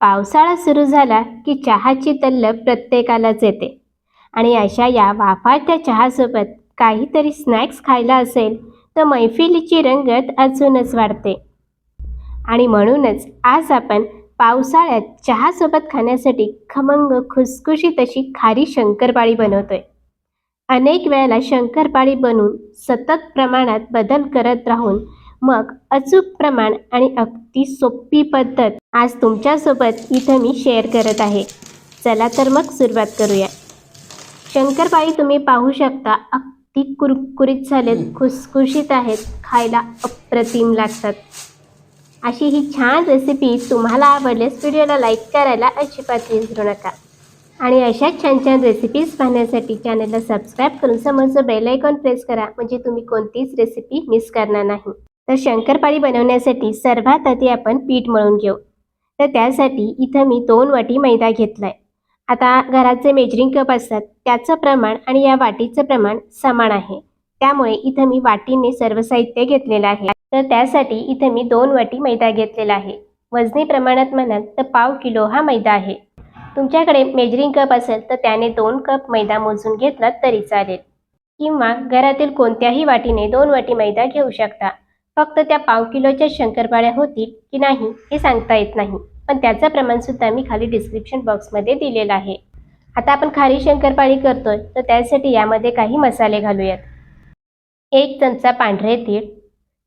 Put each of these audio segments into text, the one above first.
पावसाळा सुरू झाला की चहाची तल्लब प्रत्येकालाच येते. आणि अशा या वाफाळत्या चहासोबत काहीतरी स्नॅक्स खायला असेल तर मैफिलीची रंगत अजूनच वाढते. आणि म्हणूनच आज आपण पावसाळ्यात चहासोबत खाण्यासाठी खमंग खुसखुशीत अशी खारी शंकरपाळी बनवतोय. अनेक वेळेला शंकरपाळी बनवून सतत प्रमाणात बदल करत राहून मग अचूक प्रमाण आणि अगदी सोपी पद्धत आज तुमच्यासोबत इथं मी शेअर करत आहे. चला तर मग सुरुवात करूया. शंकरपाळी तुम्ही पाहू शकता अगदी कुरकुरीत झालेत खुसखुशीत आहेत खायला अप्रतिम लागतात. अशी ही छान रेसिपी तुम्हाला आवडल्यास व्हिडिओला लाईक करायला अजिबात विसरू नका. आणि अशाच छान छान रेसिपीज पाहण्यासाठी चॅनलला सबस्क्राईब करून समोरचं बेल आयकॉन प्रेस करा म्हणजे तुम्ही कोणतीच रेसिपी मिस करणार नाही. तर शंकरपाळी बनवण्यासाठी सर्वात आधी आपण पीठ मळून घेऊ. तर त्यासाठी इथं मी दोन वाटी मैदा घेतला आहे आता घराचे मेजरिंग कप असतात त्याचं प्रमाण आणि या वाटीचं प्रमाण समान आहे. त्यामुळे इथं मी वाटीने सर्व साहित्य घेतलेलं आहे. तर त्यासाठी इथं मी दोन वाटी मैदा घेतलेला आहे. वजनी प्रमाणात म्हणाल तर पाव किलो हा मैदा आहे. तुमच्याकडे मेजरिंग कप असेल तर त्याने दोन कप मैदा मोजून घेतला तरी चालेल. किंवा घरातील कोणत्याही वाटीने दोन वाटी मैदा घेऊ शकता. फक्त त्या पाव किलोच्या शंकरपाळ्या होतील की नाही हे सांगता येत नाही. पण त्याचं प्रमाणसुद्धा मी खाली डिस्क्रिप्शन बॉक्समध्ये दिलेलं आहे. आता आपण खारी शंकरपाळी करतोय तर त्यासाठी यामध्ये काही मसाले घालूयात. एक चमचा पांढरे तीळ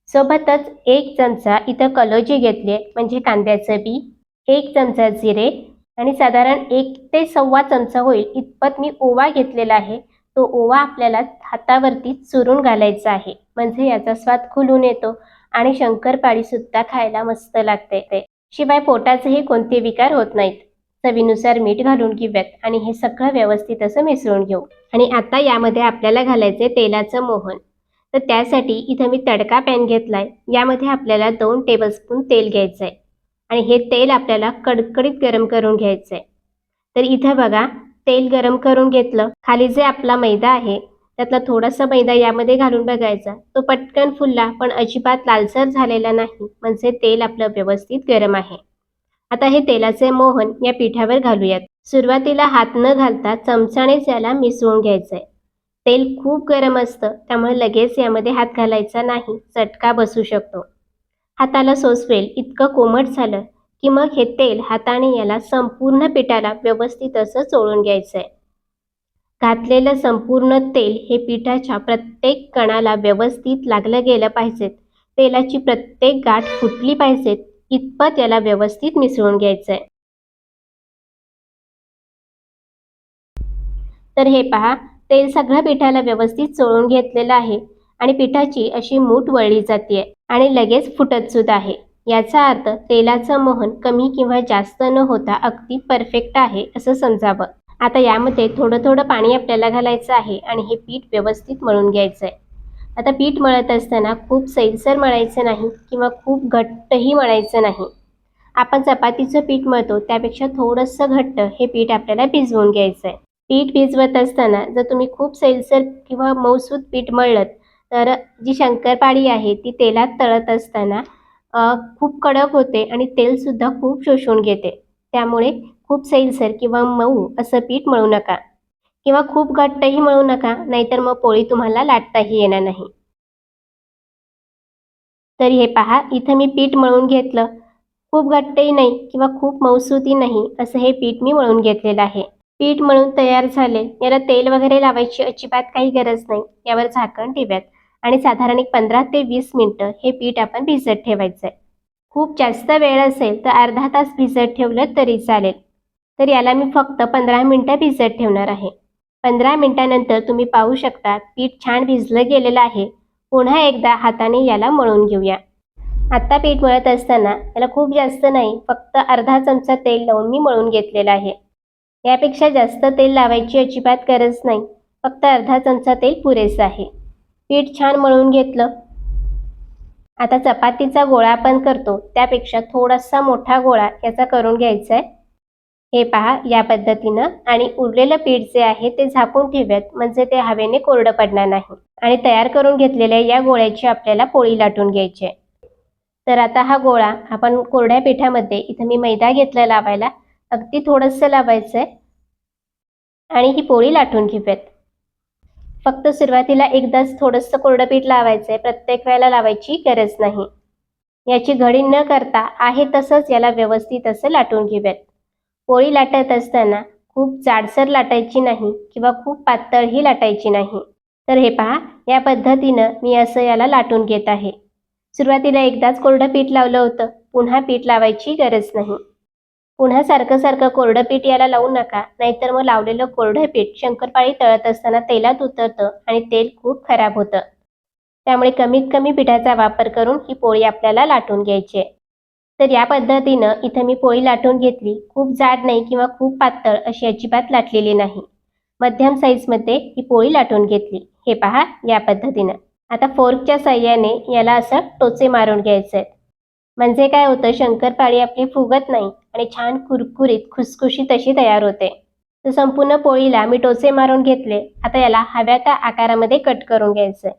सोबतच एक चमचा इथं कलोजी घेतले म्हणजे कांद्याचं बी एक चमचा जिरे आणि साधारण एक ते सव्वा चमचा होईल इतपत मी ओवा घेतलेला आहे. तो ओवा आपल्याला हातावरती चुरून घालायचा आहे. म्हणजे याचा स्वाद खुलून येतो आणि शंकरपाळी सुद्धा खायला मस्त लागते ते. शिवाय पोटाचेही कोणते विकार होत नाहीत. चवीनुसार मीठ घालून घेऊयात आणि हे सगळं व्यवस्थित असं मिसळून घेऊ. आणि आता यामध्ये आपल्याला घालायचे तेलाचं मोहन. तर त्यासाठी इथं मी तडका पॅन घेतलाय. यामध्ये आपल्याला दोन टेबलस्पून तेल घ्यायचं आहे आणि हे तेल आपल्याला कडकडीत गरम करून घ्यायचं आहे तर इथं बघा तेल गरम करून घेतलं. खाली जे आपला मैदा आहे त्यातला थोडासा मैदा यामध्ये घालून बघायचा. तो पटकन फुलला पण अजिबात लालसर झालेला नाही म्हणजे तेल आपलं व्यवस्थित गरम आहे. आता हे तेलाचे मोहन या पिठावर घालूयात. सुरुवातीला हात न घालता चमचानेच याला मिसळून घ्यायचं आहे तेल खूप गरम असतं त्यामुळे लगेच यामध्ये हात घालायचा नाही चटका बसू शकतो. हाताला सोसवेल इतकं कोमट झालं की मग हे तेल हाताने याला संपूर्ण पिठाला व्यवस्थित असं चोळून घ्यायचं आहे घातलेलं संपूर्ण तेल हे पिठाच्या प्रत्येक कणाला व्यवस्थित लागलं गेलं पाहिजेत. तेलाची प्रत्येक गाठ फुटली पाहिजेत इतपत याला व्यवस्थित मिसळून घ्यायचं आहे तर हे पहा तेल सगळ्या पिठाला व्यवस्थित चोळून घेतलेलं आहे आणि पिठाची अशी मूठ वळली जाते आणि लगेच फुटत सुद्धा आहे. याचा अर्थ तेलाचं मोहन कमी किंवा जास्त न होता अगदी परफेक्ट आहे असं समजावं. आता यामध्ये थोडं थोडं पाणी आपल्याला घालायचं आहे आणि हे पीठ व्यवस्थित मळून घ्यायचं आहे आता पीठ मळत असताना खूप सैलसर मळायचं नाही किंवा खूप घट्टही मळायचं नाही. आपण चपातीचं पीठ मळतो त्यापेक्षा थोडंसं घट्ट हे पीठ आपल्याला भिजवून घ्यायचं आहे पीठ भिजवत असताना जर तुम्ही खूप सैलसर किंवा मऊसूत पीठ मळलं तर जी शंकरपाळी आहे ती तेलात तळत असताना खूप कडक होते आणि तेलसुद्धा खूप शोषून घेते. त्यामुळे खूप सैलसर किंवा मऊ असं पीठ मळू नका. किंवा खूप घट्टही मळू नका नाहीतर मग पोळी तुम्हाला लाटताही येणार नाही. तर हे पहा इथं मी पीठ मळून घेतलं. खूप घट्टही नाही किंवा खूप मऊसूतही नाही असं हे पीठ मी मळून घेतलेलं आहे. पीठ मळून तयार झाले. याला तेल वगैरे लावायची अजिबात काही गरज नाही. यावर झाकण ठेव्यात. आणि साधारण एक पंधरा ते वीस मिनटं हे पीठ आपण भिजत ठेवायचं आहे खूप जास्त वेळ असेल तर अर्धा तास भिजत ठेवलं तरी चालेल. तर याला मी फक्त पंधरा मिनटं भिजत ठेवणार आहे. पंधरा मिनटानंतर तुम्ही पाहू शकता पीठ छान भिजलं गेलेलं आहे. पुन्हा एकदा हाताने याला मळून घेऊया. आत्ता पीठ मळत असताना याला खूप जास्त नाही फक्त अर्धा चमचा तेल लावून मी मळून घेतलेलं आहे. यापेक्षा जास्त तेल लावायची अजिबात गरज नाही. फक्त अर्धा चमचा तेल पुरेसं आहे. पीठ छान मळून घेतलं. आता चपातीचा गोळा आपण करतो. त्यापेक्षा थोडासा मोठा गोळा याचा करून घ्यायचा आहे हे पहा या पद्धतीनं आणि उरलेलं पीठ जे आहे ते झाकून ठेवूयात. म्हणजे ते हवेने कोरडं पडणार नाही. आणि तयार करून घेतलेल्या या गोळ्याची आपल्याला पोळी लाटून घ्यायची आहे. तर आता हा गोळा आपण कोरड्या पिठामध्ये इथं मी मैदा घेतला लावायला अगदी थोडंसं लावायचं आहे आणि ही पोळी लाटून घेऊयात. फक्त सुरुवातीला एकदाच थोडंसं कोरडं पीठ लावायचं आहे प्रत्येक वेळेला लावायची गरज नाही. याची घडी न करता आहे तसंच याला व्यवस्थित असं लाटून घेऊयात. पोळी लाटत असताना खूप जाडसर लाटायची नाही किंवा खूप पातळही लाटायची नाही. तर हे पहा या पद्धतीनं मी असं याला लाटून घेत आहे. सुरुवातीला एकदाच कोरडं पीठ लावलं होतं. पुन्हा पीठ लावायची गरज नाही. पुन्हा सारखं सारखं कोरडं पीठ याला लावू नका नाहीतर मग लावलेलं कोरडं पीठ शंकरपाळी तळत असताना तेलात उतरतं आणि तेल खूप खराब होतं. त्यामुळे कमीत कमी पिठाचा वापर करून ही पोळी आपल्याला लाटून घ्यायची आहे. तर या पद्धतीनं इथं मी पोळी लाटून घेतली खूप जाड नाही किंवा खूप पातळ अशी अजिबात लाटलेली नाही. मध्यम साईजमध्ये ही पोळी लाटून घेतली. हे पहा या पद्धतीनं. आता फोर्कच्या साह्याने याला असं टोचे मारून घ्यायचे आहेत म्हणजे काय होतं शंकरपाळी आपली फुगत नाही आणि छान कुरकुरीत खुसखुशीत अशी तयार होते. तर संपूर्ण पोळीला मी टोचे मारून घेतले. आता याला हव्या त्या आकारामध्ये कट करून घ्यायचं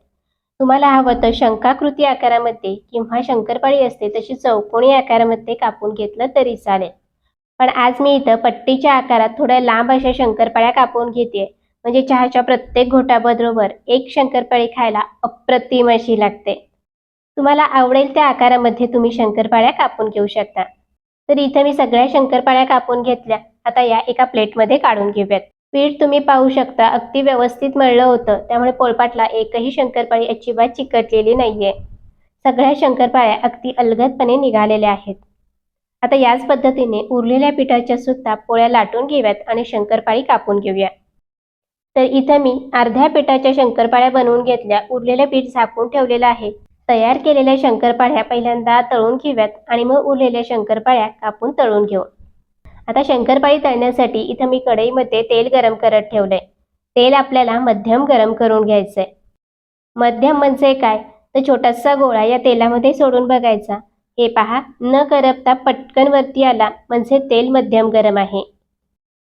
तुम्हाला हवं तर शंकाकृती आकारामध्ये किंवा शंकरपाळी असते तशी चौकोनी आकारामध्ये कापून घेतलं तरी चालेल. पण आज मी इथं पट्टीच्या आकारात थोड्या लांब अशा शंकरपाळ्या कापून घेते. म्हणजे चहाच्या प्रत्येक घोटाबरोबर एक शंकरपाळी खायला अप्रतिम अशी लागते. तुम्हाला आवडेल त्या आकारामध्ये तुम्ही शंकरपाळ्या कापून घेऊ शकता. तर इथं मी सगळ्या शंकरपाळ्या कापून घेतल्या. आता या एका प्लेटमध्ये काढून घेऊयात. पीठ तुम्ही पाहू शकता अगदी व्यवस्थित मळलं होतं. त्यामुळे पोळपाटला एकही शंकरपाळी अजिबात चिकटलेली नाहीये. सगळ्या शंकरपाळ्या अगदी अलगदपणे निघालेल्या आहेत. आता याच पद्धतीने उरलेल्या पिठाच्या सुद्धा पोळ्या लाटून घेऊयात आणि शंकरपाळी कापून घेऊया. तर इथं मी अर्ध्या पिठाच्या शंकरपाळ्या बनवून घेतल्या. उरलेलं पीठ झाकून ठेवलेलं आहे. तयार केलेल्या शंकरपाळ्या पहिल्यांदा तळून घेऊयात आणि मग उरलेल्या शंकरपाळ्या कापून तळून घेऊ. आता शंकरपाळी तळण्यासाठी इथं मी कढईमध्ये तेल गरम करत ठेवलंय. तेल आपल्याला मध्यम गरम करून घ्यायचंय. मध्यम म्हणजे काय? तर छोटासा गोळा या तेलामध्ये सोडून बघायचा. हे पहा न करपता पटकन वरती आला म्हणजे तेल मध्यम गरम आहे.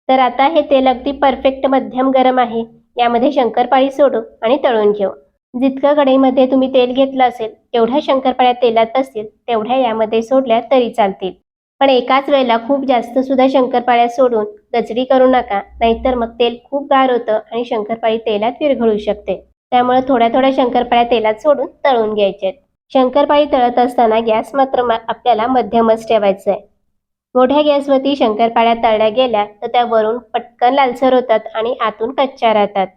तर आता हे तेल अगदी परफेक्ट मध्यम गरम आहे. यामध्ये शंकरपाळी सोडू आणि तळून घेऊ. जितकं कढईमध्ये तुम्ही तेल घेतलं असेल तेवढ्या शंकरपाळ्या तेलात असतील तेवढ्या यामध्ये सोडल्या तरी चालतील. पण एकाच वेळेला खूप जास्त सुद्धा शंकरपाळ्या सोडून गचडी करू नका नाहीतर मग तेल खूप गार होतं आणि शंकरपाळी तेलात विरघळू शकते. त्यामुळे थोड्या थोड्या शंकरपाळ्या तेलात सोडून तळून घ्यायचे शंकरपाळी तळत असताना गॅस मात्र आपल्याला मध्यमच ठेवायचा आहे मोठ्या गॅसवरती शंकरपाळ्या तळल्या गेल्या तर त्या वरून पटकन लालसर होतात आणि आतून कच्च्या राहतात.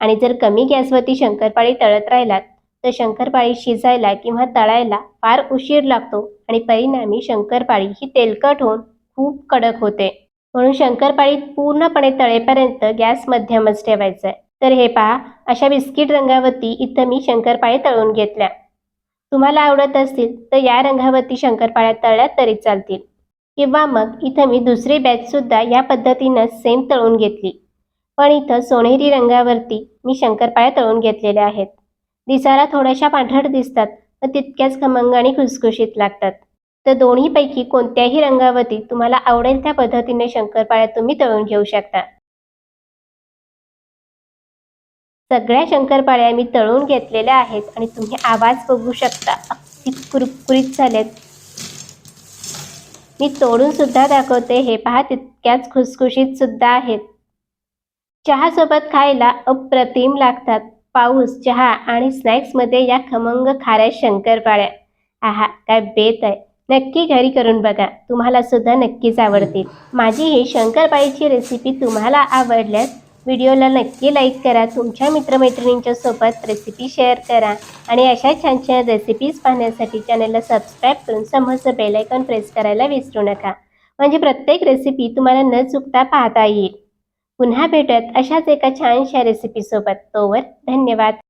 आणि जर कमी गॅसवरती शंकरपाळी तळत राहिलात तर शंकरपाळी शिजायला किंवा तळायला फार उशीर लागतो आणि परिणामी शंकरपाळी ही तेलकट होऊन खूप कडक होते. म्हणून शंकरपाळी पूर्णपणे तळेपर्यंत गॅस मध्यमच ठेवायचा आहे तर हे पहा अशा बिस्किट रंगावरती इथं मी शंकरपाळी तळून घेतल्या. तुम्हाला आवडत असतील तर या रंगावरती शंकरपाळ्या तळल्या तरी चालतील. किंवा मग इथं मी दुसरी बॅचसुद्धा या पद्धतीनं सेम तळून घेतली. पण इथं सोनेरी रंगावरती मी शंकरपाळ्या तळून घेतलेल्या आहेत. दिसायला थोड्याशा पांढरट दिसतात व तितक्याच खमंग आणि खुसखुशीत लागतात. तर दोन्हीपैकी कोणत्याही रंगावरती तुम्हाला आवडेल त्या पद्धतीने शंकरपाळ्या तुम्ही तळून घेऊ शकता. सगळ्या शंकरपाळ्या मी तळून घेतलेल्या आहेत आणि तुम्ही आवाज बघू शकता. अगदी कुरकुरीत झालेत. मी तोडून सुद्धा दाखवते हे पहा तितक्याच खुसखुशीत सुद्धा आहेत. चहासोबत खायला अप्रतिम लागतात. पाऊस चहा आणि स्नॅक्समध्ये या खमंग खाऱ्या शंकरपाळ्या. आहा काय बेत आहे. नक्की घरी करून बघा. तुम्हाला सुद्धा नक्कीच आवडतील. माझी ही शंकरपाळीची रेसिपी तुम्हाला आवडल्यास व्हिडिओला नक्की लाईक करा. तुमच्या मित्रमैत्रिणींच्या सोबत रेसिपी शेअर करा. आणि अशा छान छान रेसिपीज पाहण्यासाठी चॅनलला सबस्क्राईब करून समोरचं बेलायकॉन प्रेस करायला विसरू नका. म्हणजे प्रत्येक रेसिपी तुम्हाला न चुकता पाहता येईल. पुन्हा भेटत अशाच एका छानशा रेसिपीसोबत तोवर धन्यवाद.